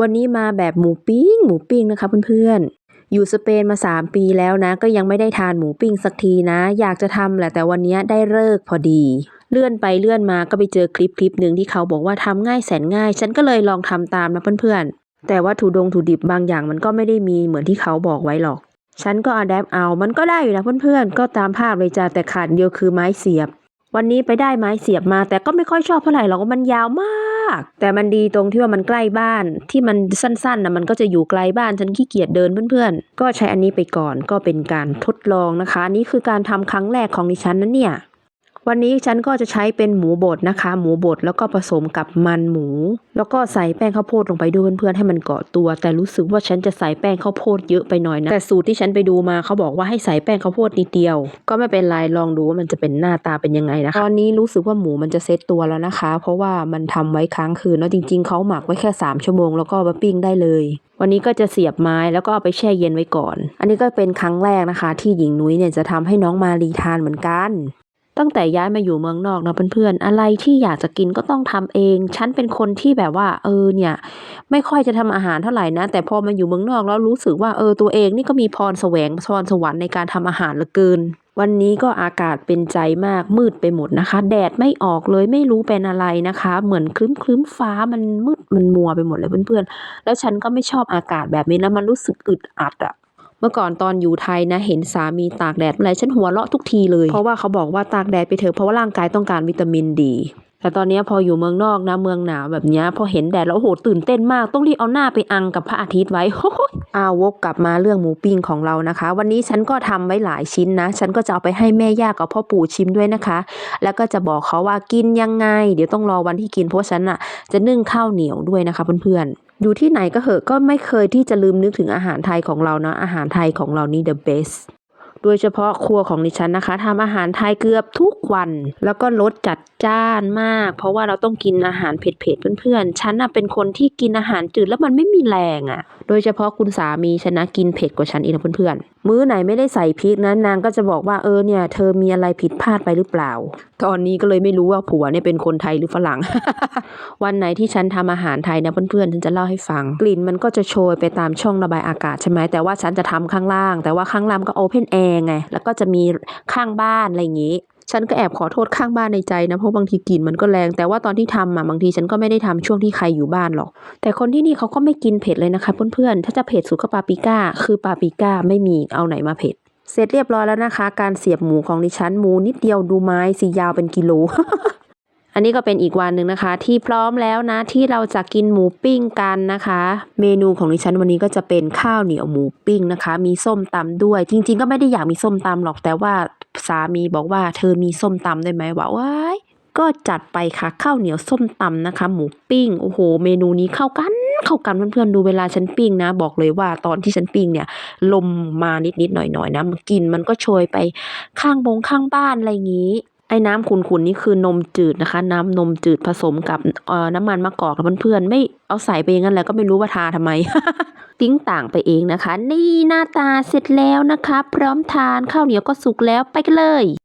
วันนี้มาแบบหมูปิ้ง หมูปิ้งนะคะเพื่อนๆ อยู่สเปนมา 3 ปีแล้วนะ ก็ยังไม่ได้ทานหมูปิ้งสักทีนะ อยากจะทำแหละแต่วันนี้ได้เลิกพอดี เลื่อนไปเลื่อนมาก็ไปเจอคลิปคลิปหนึ่งที่เขาบอกว่าทำง่ายแสนง่าย ฉันก็เลยลองทำตามนะเพื่อนๆ แต่ว่าถูดงถูดิบบางอย่างมันก็ไม่ได้มีเหมือนที่เขาบอกไว้หรอก ฉันก็อัดแอปเอา มันก็ได้อยู่นะเพื่อนๆ ก็ตามภาพเลยจ้าแต่ขาดเดียวคือไม้เสียบ วันนี้ไปได้ไม้เสียบมา แต่ก็ไม่ค่อยชอบเท่าไหร่หรอกมันยาวมาก แต่มันดีตรงที่ว่ามันใกล้บ้าน ที่มันสั้นๆนะมันก็จะอยู่ไกลบ้านฉันขี้เกียจเดินเพื่อนๆ ก็ใช้อันนี้ไปก่อนก็เป็นการทดลองนะคะ นี่คือการทำครั้งแรกของดิฉันนั่นเนี่ย วันนี้ฉันก็จะใช้เป็นหมูบดนะคะ หมูบดแล้วก็ผสมกับมันหมู แล้วก็ใส่แป้งข้าวโพดลงไปด้วยเพื่อนๆให้มันเกาะตัว แต่รู้สึกว่าฉันจะใส่แป้งข้าวโพดเยอะไปหน่อยนะแต่สูตรที่ฉันไปดูมาเขาบอกว่าให้ใส่แป้งข้าวโพดนิดเดียว ก็ไม่เป็นไรลองดูว่ามันจะเป็นหน้าตาเป็นยังไงนะคะตอนนี้รู้สึกว่าหมูมันจะเซตตัวแล้วนะคะ เพราะว่ามันทำไว้ค้างคืนแล้วจริง ๆเขาหมักไว้แค่ 3 ชั่วโมงแล้วก็มาปิ้งได้เลยวันนี้ก็จะเสียบไม้แล้วก็เอาไปแช่เย็นไว้ก่อน อันนี้ก็เป็นครั้งแรกนะคะ ที่หญิงนุ้ยเนี่ยจะทำให้น้องมารีทานเหมือนกัน ตั้งแต่ย้ายมาอยู่เมืองนอกนะเพื่อนๆอะไรที่อยากจะกินก็ต้องทำเอง ฉันเป็นคนที่แบบว่า เออเนี่ย ไม่ค่อยจะทำอาหารเท่าไหร่นะ แต่พอมาอยู่เมืองนอกแล้วรู้สึกว่าเออตัวเองนี่ก็มีพรแสวงพรสวรรค์ในการทำอาหารเหลือเกิน วันนี้ก็อากาศเป็นใจมากมืดไปหมดนะคะ แดดไม่ออกเลยไม่รู้เป็นอะไรนะคะ เหมือนคลึ้มคลึ้มฟ้ามันมืดมันมัวไปหมดเลยเพื่อนๆ แล้วฉันก็ไม่ชอบอากาศแบบนี้แล้วมันรู้สึกอึดอัดอะ เมื่อก่อนตอนอยู่ไทยนะเห็นสามีตากแดดเมื่อไรฉันหัวเราะทุกทีเลย เพราะว่าเขาบอกว่าตากแดดไปเถอะเพราะว่าร่างกายต้องการวิตามินดี แต่ตอนนี้พออยู่เมืองนอกนะเมืองหนาวแบบนี้พอเห็นแดดแล้วโอ้โหตื่นเต้นมาก ต้องรีบเอาหน้าไปอังกับพระอาทิตย์ไว้โอ้ยอาวกกลับมาเรื่องหมูปิ้งของเรานะคะ วันนี้ฉันก็ทำไว้หลายชิ้นนะ ฉันก็จะเอาไปให้แม่ย่ากับพ่อปู่ชิมด้วยนะคะ แล้วก็จะบอกเขาว่ากินยังไง เดี๋ยวต้องรอวันที่กินเพราะฉันอะจะนึ่งข้าวเหนียวด้วยนะคะเพื่อนๆอยู่ที่ไหนก็เหอะก็ไม่เคยที่จะลืมนึกถึงอาหารไทยของเรานะอาหารไทยของเรานี่ the best โดยเฉพาะครัวของดิฉันนะคะทำอาหารไทยเกือบทุกวัน แล้วก็รสจัดจ้านมาก เพราะว่าเราต้องกินอาหารเผ็ดๆเพื่อนๆฉันน่ะเป็นคนที่กินอาหารจืดแล้วมันไม่มีแรงอะ่ะ โดยเฉพาะคุณสามีฉันนะกินเผ็ดกว่าฉันอีกนะเพื่อนๆมื้อไหนไม่ได้ใส่พริกนะนางก็จะบอกว่าเออเนี่ยเธอมีอะไรผิดพลาดไปหรือเปล่า ตอนนี้ก็เลยไม่รู้ว่าผัวเนี่ยเป็นคนไทยหรือฝรั่ง วันไหนที่ฉันทำอาหารไทยนะเพื่อนๆฉันจะเล่าให้ฟัง กลิ่นมันก็จะโชยไปตามช่องระบายอากาศใช่ไหมแต่ว่าฉันจะทำข้างล่าง แต่ว่าข้างล่างก็โอเพนแอร์ไง แล้วก็จะมีข้างบ้านอะไรอย่างงี้ ฉันก็แอบขอโทษข้างบ้านในใจนะ เพราะบางทีกลิ่นมันก็แรง แต่ว่าตอนที่ทำอะบางทีฉันก็ไม่ได้ทำช่วงที่ใครอยู่บ้านหรอก แต่คนที่นี่เขาก็ไม่กินเผ็ดเลยนะคะเพื่อนๆ ถ้าจะเผ็ดสุดก็ปาปิก้า คือปาปิก้าไม่มีเอาไหนมาเผ็ดเสร็จเรียบร้อยแล้วนะคะ การเสียบหมูของดิฉันหมูนิดเดียวดูไม้สียาวเป็นกิโล อันนี้ก็เป็นอีกวันหนึ่งนะคะ ที่พร้อมแล้วนะที่เราจะกินหมูปิ้งกันนะคะ เมนูของดิฉันวันนี้ก็จะเป็นข้าวเหนียวหมูปิ้งนะคะ มีส้มตำด้วย จริง ๆ ก็ไม่ได้อยากมีส้มตำหรอกแต่ว่าสามีบอกว่าเธอมีส้มตำได้ไหมว่าว้ายก็จัดไปค่ะข้าวเหนียวส้มตำนะคะ หมูปิ้งโอ้โห เมนูนี้เข้ากันเข้ากันเพื่อนๆดูเวลาฉันปิ้งนะ บอกเลยว่าตอนที่ฉันปิ้งเนี่ย ลมมานิดๆหน่อยๆนะมันกลินมันก็โชยไปข้างบงข้างบ้านอะไรอย่างนี้ ไอ้น้ำขุ่นๆนี่คือนมจืดนะคะ น้ำนมจืดผสมกับเอ่อน้ำมันมะกอกเพื่อนๆไม่เอาใส่ไปอย่างนั้นแล้วก็ไม่รู้ว่าทาทำไมติ้งต่างไปเองนะคะ นี่หน้าตาเสร็จแล้วนะคะ พร้อมทานข้าวเหนียวก็สุกแล้วไปกันเลย